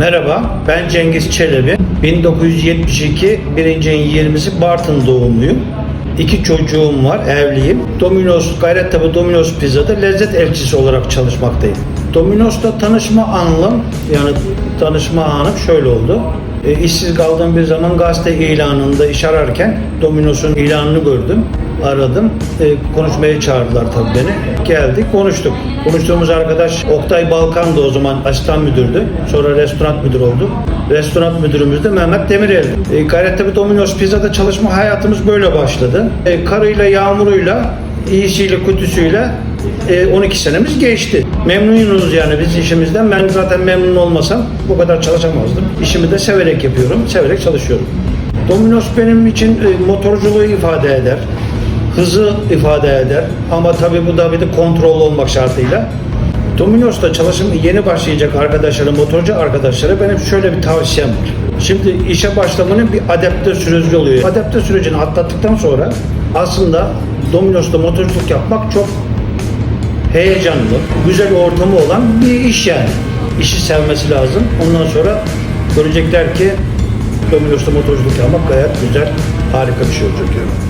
Merhaba, ben Cengiz Çelebi. 1972 1. ayın 20'si Bartın doğumluyum. İki çocuğum var, evliyim. Domino's, Gayrettepe Domino's Pizza'da lezzet elçisi olarak çalışmaktayım. Domino's'ta tanışma anım, yani tanışma anım şöyle oldu. E, işsiz kaldığım bir zaman gazete ilanında iş ararken Domino's'un ilanını gördüm. Aradım. E, konuşmaya çağırdılar tabii beni. Geldik, konuştuk. Konuştuğumuz arkadaş Oktay Balkan da o zaman asistan müdürdü. Sonra restoran müdürü oldu. Restoran müdürümüz de Mehmet Demirel. E, Gayrettepe Domino's Pizza'da çalışma hayatımız böyle başladı. E, karıyla, yağmuruyla, iyisiyle, kötüsüyle e, 12 senemiz geçti. Memnunuz yani biz işimizden. Ben zaten memnun olmasam bu kadar çalışamazdım. İşimi de severek yapıyorum, severek çalışıyorum. Domino's benim için e, motorculuğu ifade eder, hızı ifade eder ama tabii bu da bir de kontrol olmak şartıyla. Domino's'ta çalışım yeni başlayacak arkadaşlara, motorcu arkadaşlara benim şöyle bir tavsiyem var. Şimdi işe başlamanın bir adapte süreci oluyor. Adapte sürecini atlattıktan sonra aslında Domino's'ta motorculuk yapmak çok heyecanlı, güzel ortamı olan bir iş yani. İşi sevmesi lazım. Ondan sonra görecekler ki Domino's'ta motorculuk yapmak gayet güzel, harika bir şey olacak diyorum.